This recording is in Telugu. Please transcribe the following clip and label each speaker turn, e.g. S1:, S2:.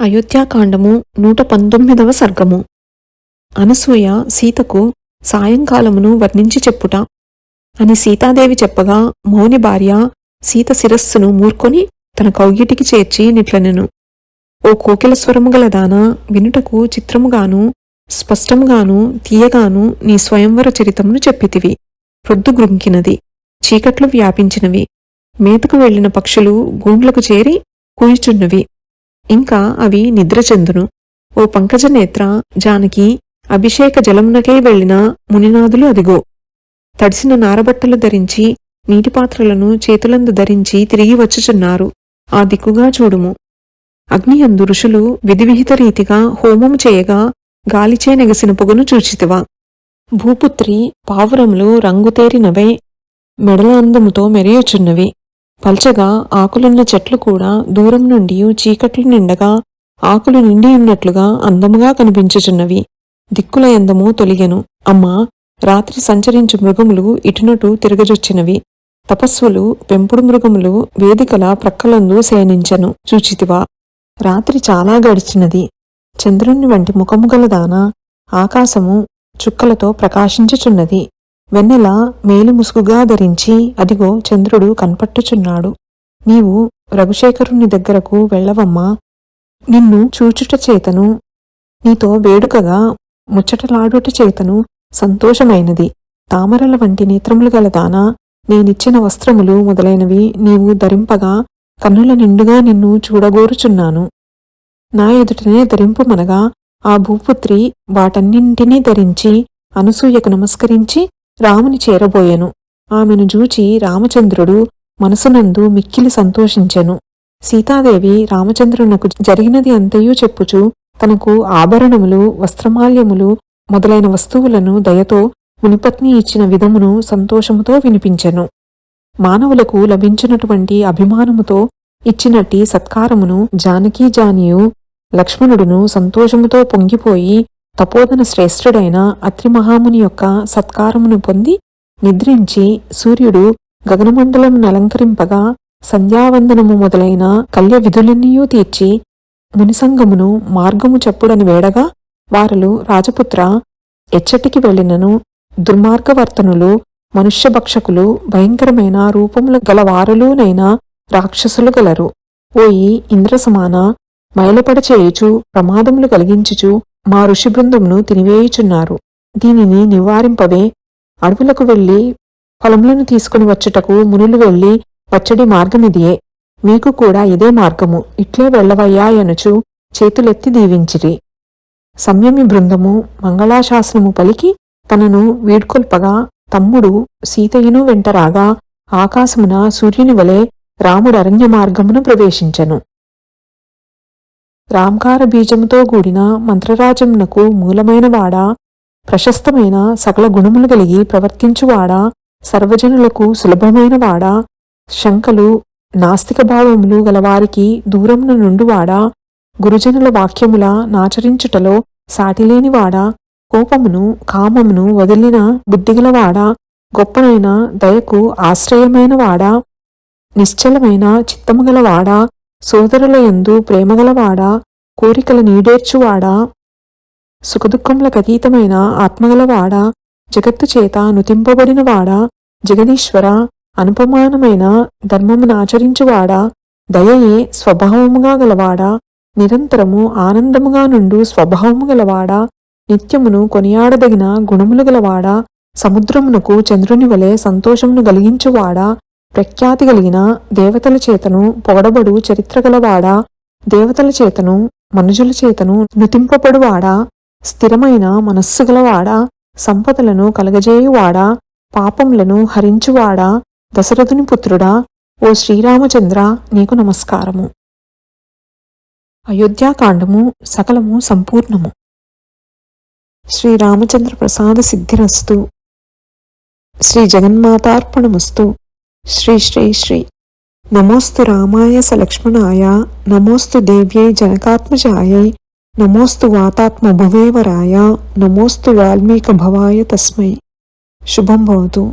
S1: అయోధ్యాకాండము నూట పంతొమ్మిదవ సర్గము. అనసూయ సీతకు సాయంకాలమును వర్ణించి చెప్పుట. అని సీతాదేవి చెప్పగా మౌని భార్య సీత శిరస్సును మూర్కొని తన కౌగిటికి చేర్చి నిట్లనెను. ఓ కోకిల స్వరము గలదాన వినుటకు చిత్రముగాను స్పష్టముగాను తీయగాను నీ స్వయంవర చరితమును చెప్పితివి. ప్రొద్దు గ్రుంకినది చీకట్లు వ్యాపించినవి. మేతకు వెళ్ళిన పక్షులు గూండ్లకు చేరి కూయిచున్నవి ఇంకా అవి నిద్రచెందును ఓ పంకజనేత్ర జానకి అభిషేక జలమునకే వెళ్ళిన మునినాదులు అదిగో. తడిసిన నారబట్టలు ధరించి నీటిపాత్రలను చేతులందు ధరించి తిరిగి వచ్చుచున్నారు. ఆ దిక్కుగా చూడుము. అగ్నియందు ఋషులు విధివిహిత రీతిగా హోమము చేయగా గాలిచే నెగసిన పొగను చూచితివా. భూపుత్రి పావురములు రంగుతేరినవై మెడల అందముతో మెరియుచున్నవి. పల్చగా ఆకులున్న చెట్లు కూడా దూరం నుండి చీకట్లు నిండగా ఆకులు నిండి ఉన్నట్లుగా అందముగా కనిపించుచున్నవి. దిక్కుల అందము తొలిగెను. అమ్మా రాత్రి సంచరించు మృగములు ఇటునటు తిరగజొచ్చినవి. తపస్సులు పెంపుడు మృగములు వేదికల ప్రక్కలందు శయనించెను. చూచితివా రాత్రి చాలా గడిచినది. చంద్రుని వంటి ముఖము గలదాన ఆకాశము చుక్కలతో ప్రకాశించుచున్నది. వెన్నెల మేలు ముసుగుగా ధరించి అదిగో చంద్రుడు కనపట్టుచున్నాడు. నీవు రఘుశేఖరుని దగ్గరకు వెళ్ళవమ్మా. నిన్ను చూచుట చేతను నీతో వేడుకగా ముచ్చటలాడుట చేతను సంతోషమైనది. తామరల వంటి నేత్రములు గలదానా నేనిచ్చిన వస్త్రములు మొదలైనవి నీవు ధరింపగా కన్నుల నిండుగా నిన్ను చూడగోరుచున్నాను. నా ఎదుటనే ధరింపుమనగా ఆ భూపుత్రి వాటన్నింటినీ ధరించి అనసూయకు నమస్కరించి రాముని చేరబోయెను. ఆమెను జూచి రామచంద్రుడు మనసునందు మిక్కిలి సంతోషించెను. సీతాదేవి రామచంద్రునకు జరిగినది అంతయూ చెప్పుచు తనకు ఆభరణములు వస్త్రమాల్యములు మొదలైన వస్తువులను దయతో మునిపత్ని ఇచ్చిన విధమును సంతోషముతో వినిపించెను. మానవులకు లభించినటువంటి అభిమానముతో ఇచ్చినట్టి సత్కారమును జానకీ జానియు లక్ష్మణుడును సంతోషముతో పొంగిపోయి తపోధన శ్రేష్ఠుడైన అత్రి మహాముని యొక్క సత్కారమును పొంది నిద్రించి సూర్యుడు గగనమండలమును అలంకరింపగా సంధ్యావందనము మొదలైన కల్య విధులన్నీయూ తీర్చి మునిసంగమును మార్గము చెప్పుడని వేడగా వారలు రాజపుత్ర ఎచ్చటికి వెళ్ళినను దుర్మార్గవర్తనులు మనుష్యభక్షకులు భయంకరమైన రూపములు గల వారలునైనా రాక్షసులు గలరు. ఓయి ఇంద్రసమాన మైలపడ చేయుచు ప్రమాదములు కలిగించుచు మా ఋషి బృందమును తినివేయుచున్నారు. దీనిని నివారింపవే. అడవులకు వెళ్ళి ఫలములను తీసుకుని వచ్చుటకు మునులు వెళ్ళి వచ్చడి మార్గమిదియే. మీకు కూడా ఇదే మార్గము. ఇట్లే వెళ్ళవయ్యా ఎనుచు చేతులెత్తి దీవించిరి. సంయమి బృందము మంగళాశాసనము పలికి తనను వీడ్కొల్పగా తమ్ముడు సీతయ్యను వెంటరాగా ఆకాశమున సూర్యుని వలె రాముడు అరణ్య మార్గమును ప్రవేశించెను. రాంకార బీజముతో కూడిన మంత్రరాజమునకు మూలమైన వాడా ప్రశస్తమైన సకల గుణములు కలిగి ప్రవర్తించువాడా సర్వజనులకు సులభమైన వాడా శంకలు నాస్తిక భావములు గలవారికి దూరమున నుండువాడా గురుజనుల వాక్యముల నాచరించుటలో సాటిలేనివాడా కోపమును కామమును వదిలిన బుద్ధిగలవాడా గొప్పనైన దయకు ఆశ్రయమైన వాడా నిశ్చలమైన చిత్తముగలవాడా సోదరుల యందు ప్రేమగలవాడా కోరికల నీడేర్చువాడా? సుఖదుఖములకు అతీతమైన ఆత్మగలవాడా? జగత్తు చేత నుతింపబడినవాడా? జగదీశ్వర అనుపమానమైన ధర్మమును ఆచరించువాడా? దయయే స్వభావముగా గలవాడా? నిరంతరము ఆనందముగా నుండు స్వభావము గలవాడా? నిత్యమును కొనియాడదగిన గుణములు గలవాడా? సముద్రమునకు చంద్రుని వలె సంతోషమును కలిగించువాడా? ప్రఖ్యాతి కలిగిన దేవతల చేతను పొగడబడు చరిత్ర గలవాడా దేవతల చేతను మనుజుల చేతను నుతింపబడువాడా స్థిరమైన మనస్సు గలవాడా సంపదలను కలగజేయువాడా పాపములను హరించువాడా దశరథుని పుత్రుడా ఓ శ్రీరామచంద్ర నీకు నమస్కారము. అయోధ్యాకాండము సకలము సంపూర్ణము. శ్రీరామచంద్ర ప్రసాద సిద్ధిరస్తు. శ్రీ జగన్మాతార్పణమస్తు. श्री श्री श्री। नमोस्तु रामाय सलक्ष्मणाय नमोस्तु नमोस्त जनकात्मजायै नमोस्तु वातात्मभुवेवराय नमोस्तु वाल्मीकभवाय तस्मै। शुभम भवतु।